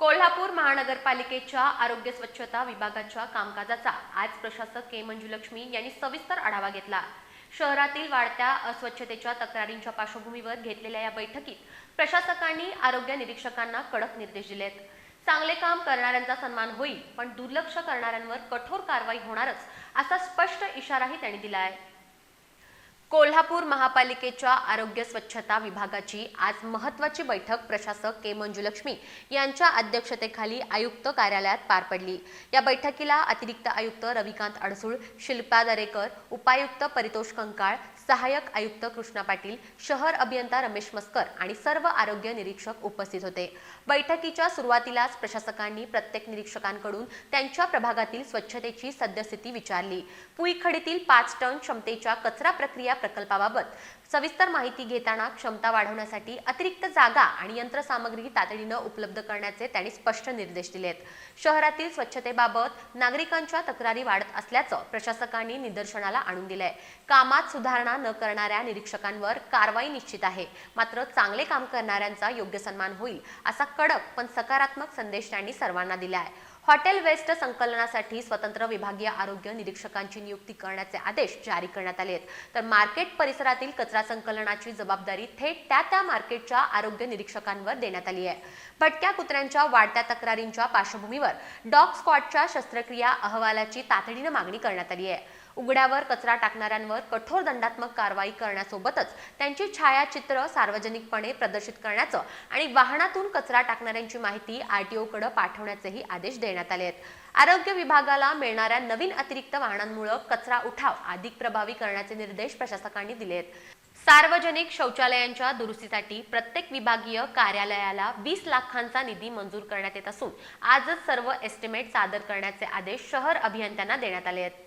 कोल्हापूर महानगरपालिकेच्या आरोग्य स्वच्छता विभागाच्या कामकाजाचा आज प्रशासक के मंजुलक्ष्मी यांनी सविस्तर आढावा घेतला. शहरातील वाढत्या अस्वच्छतेच्या तक्रारींच्या पार्श्वभूमीवर घेतलेल्या या बैठकीत प्रशासकांनी आरोग्य निरीक्षकांना कडक निर्देश दिलेत. चांगले काम करणाऱ्यांचा सन्मान होईल पण दुर्लक्ष करणाऱ्यांवर कठोर कारवाई होणारच असा स्पष्ट इशाराही त्यांनी दिला आहे. कोल्हापूर महापालिकेच्या आरोग्य स्वच्छता विभागाची आज महत्वाची बैठक प्रशासक के मंजुलक्ष्मी यांच्या अध्यक्षतेखाली आयुक्त कार्यालयात पार पडली. या बैठकीला अतिरिक्त आयुक्त रविकांत अडसूळ शिल्पा दरेकर उपायुक्त परितोष कंकाळ सहाय्यक आयुक्त कृष्णा पाटील शहर अभियंता रमेश मस्कर आणि सर्व आरोग्य निरीक्षक उपस्थित होते. बैठकीच्या सुरुवातीलाच प्रशासकांनी प्रत्येक निरीक्षकांकडून त्यांच्या प्रभागातील स्वच्छतेची सद्यस्थिती विचारली. पुईखडीतील पाच टन क्षमतेच्या कचरा प्रक्रिया प्रकल्पाबाबत. सविस्तर माहिती घेताना क्षमता वाढवण्यासाठी अतिरिक्त जागा आणि यंत्रसामग्री तातडीनं उपलब्ध करण्याचे त्यांनी स्पष्ट निर्देश दिलेत. शहरातील स्वच्छतेबाबत नागरिकांच्या तक्रारी वाढत असल्याचं प्रशासकांनी निदर्शनाला आणून दिलंय. कामात सुधारणा न करणाऱ्या निरीक्षकांवर कारवाई निश्चित आहे. मात्र चांगले काम करणाऱ्यांचा योग्य सन्मान होईल असा कडक पण सकारात्मक संदेश त्यांनी सर्वांना दिला आहे हॉटेल वेस्ट संकलनासाठी स्वतंत्र विभागीय आरोग्य निरीक्षकांची नियुक्ती करण्याचे आदेश जारी करण्यात आले आहेत. तर मार्केट परिसरातील कचरा संकलनाची जबाबदारी थेट त्या त्या मार्केटच्या आरोग्य निरीक्षकांवर देण्यात आली आहे. भटक्या कुत्र्यांच्या वाढत्या तक्रारींच्या पार्श्वभूमीवर डॉग स्क्वॉडच्या शस्त्रक्रिया अहवालाची तातडीनं मागणी करण्यात आली आहे. उघड्यावर कचरा टाकणाऱ्यांवर कठोर दंडात्मक कारवाई करण्यासोबतच त्यांची छायाचित्र सार्वजनिकपणे प्रदर्शित करण्याचं आणि वाहनातून कचरा टाकणाऱ्यांची माहिती आरटीओकडे पाठवण्याचेही आदेश देण्यात आले आहेत. आरोग्य विभागाला मिळणाऱ्या नवीन अतिरिक्त वाहनांमुळे कचरा उठाव अधिक प्रभावी करण्याचे निर्देश प्रशासकांनी दिले आहेत. सार्वजनिक शौचालयांच्या दुरुस्तीसाठी प्रत्येक विभागीय कार्यालयाला वीस लाखांचा निधी मंजूर करण्यात येत असून आजच सर्व एस्टिमेट सादर करण्याचे आदेश शहर अभियंत्यांना देण्यात आले आहेत.